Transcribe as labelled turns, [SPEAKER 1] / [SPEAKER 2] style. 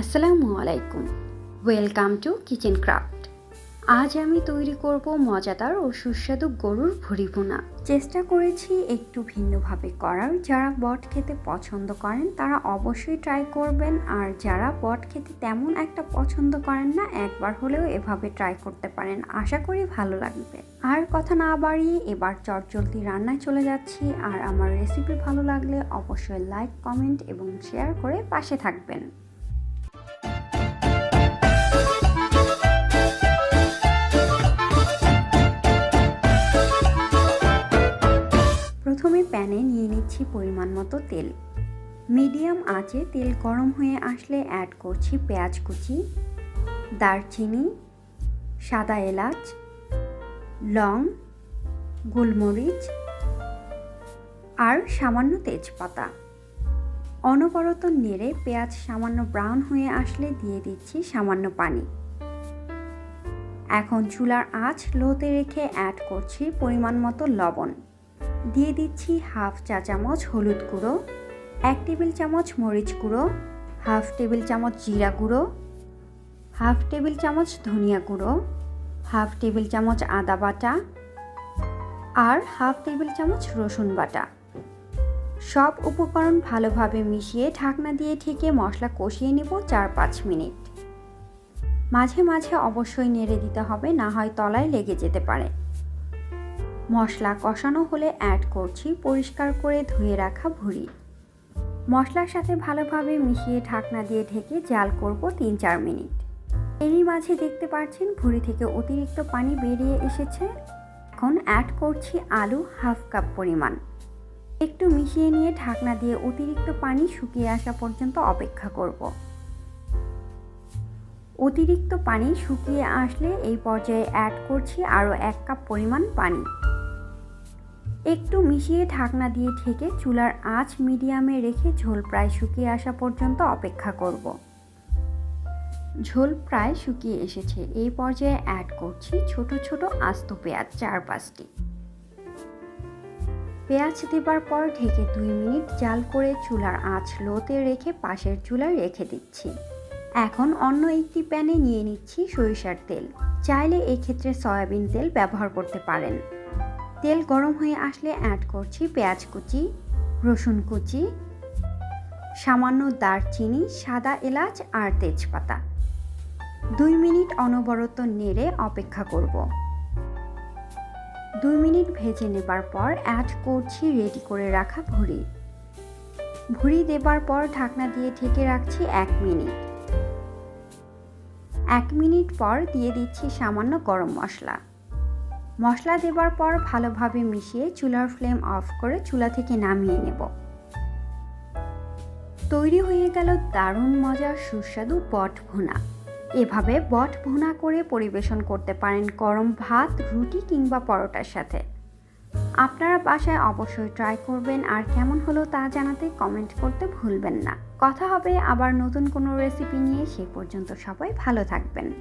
[SPEAKER 1] আসসালামু আলাইকুম। Welcome to kitchen craft আজ আমি তৈরি করব মজাদার ও সুস্বাদু গরুর ভুড়ি ভুনা। চেষ্টা করেছি একটু ভিন্নভাবে করার। যারা বট খেতে পছন্দ করেন, তারা অবশ্যই ট্রাই করবেন। আর যারা বট খেতে তেমন একটা পছন্দ করেন না, একবার হলেও এভাবে ট্রাই করতে পারেন। আশা করি ভালো লাগবে। আর কথা না বাড়িয়ে এবার চটজলদি রান্নায় চলে যাচ্ছি। আর আমার রেসিপি ভালো লাগলে অবশ্যই লাইক কমেন্ট এবং শেয়ার করে পাশে থাকবেন। নিচ্ছি পরিমাণ মতো তেল। মিডিয়াম আঁচে তেল গরম হয়ে আসলে অ্যাড করছি পেঁয়াজ কুচি, দারচিনি, সাদা এলাচ, লং, গোলমরিচ আর সামান্য তেজপাতা। অনবরত নেড়ে পেঁয়াজ সামান্য ব্রাউন হয়ে আসলে দিয়ে দিচ্ছি সামান্য পানি। এখন চুলার আঁচ লোতে রেখে অ্যাড করছি পরিমাণ মতো লবণ। দিয়ে দিচ্ছি হাফ চা চামচ হলুদ গুঁড়ো, এক টেবিল চামচ মরিচ গুঁড়ো, হাফ টেবিল চামচ জিরা গুঁড়ো, হাফ টেবিল চামচ ধনিয়া গুঁড়ো, হাফ টেবিল চামচ আদা বাটা আর হাফ টেবিল চামচ রসুন বাটা। সব উপকরণ ভালোভাবে মিশিয়ে ঢাকনা দিয়ে ঠেকে মশলা কষিয়ে নেব চার পাঁচ মিনিট। মাঝে মাঝে অবশ্যই নেড়ে দিতে হবে, না হয় তলায় লেগে যেতে পারে। মশলা কষানো হলে অ্যাড করছি পরিষ্কার করে ধুয়ে রাখা ভুড়ি। মশলার সাথে ভালোভাবে মিশিয়ে ঢাকনা দিয়ে ঢেকে জাল করব তিন চার মিনিট। এরই মাঝে দেখতে পাচ্ছেন ভুড়ি থেকে অতিরিক্ত পানি বেরিয়ে এসেছে। এখন অ্যাড করছি আলু হাফ কাপ পরিমাণ। একটু মিশিয়ে নিয়ে ঢাকনা দিয়ে অতিরিক্ত পানি শুকিয়ে আসা পর্যন্ত অপেক্ষা করব। অতিরিক্ত পানি শুকিয়ে আসলে এই পর্যায়ে অ্যাড করছি আরও এক কাপ পরিমাণ পানি। একটু মিশিয়ে ঢাকনা দিয়ে ঠেকে চুলার আঁচ মিডিয়ামে রেখে ঝোল প্রায় শুকিয়ে আসা পর্যন্ত অপেক্ষা করব। ঝোল প্রায় শুকিয়ে এসেছে। এই পর্যায়ে অ্যাড করছি ছোট ছোট আস্ত পেঁয়াজ চার পাঁচটি পেঁয়াজ দেবার পর ঢেকে দুই মিনিট জাল করে চুলার আঁচ লোতে রেখে পাশের চুলায় রেখে দিচ্ছি। এখন অন্য একটি প্যানে নিয়ে নিচ্ছি সরিষার তেল। চাইলে এক্ষেত্রে সয়াবিন তেল ব্যবহার করতে পারেন। তেল গরম হয়ে আসলে অ্যাড করছি পেঁয়াজ কুচি, রসুন কুচি, সামান্য দারচিনি, সাদা এলাচ আর তেজপাতা। দুই মিনিট অনবরত নেড়ে অপেক্ষা করব। দুই মিনিট ভেজে নেবার পর অ্যাড করছি রেডি করে রাখা ভুড়ি। ভুড়ি দেবার পর ঢাকনা দিয়ে ঢেকে রাখছি এক মিনিট। এক মিনিট পর দিয়ে দিচ্ছি সামান্য গরম মশলা। মশলা দেবার পর ভালোভাবে মিশিয়ে চুলার ফ্লেম অফ করে চুলা থেকে নামিয়ে নেব। তৈরি হয়ে গেল দারুণ মজার সুস্বাদু বট ভুনা। এভাবে বট ভুনা করে পরিবেশন করতে পারেন গরম ভাত, রুটি কিংবা পরোটার সাথে। আপনারা বাসায় অবশ্যই ট্রাই করবেন আর কেমন হলো তা জানাতে কমেন্ট করতে ভুলবেন না। কথা হবে আবার নতুন কোনো রেসিপি নিয়ে, সে পর্যন্ত সবাই ভালো থাকবেন।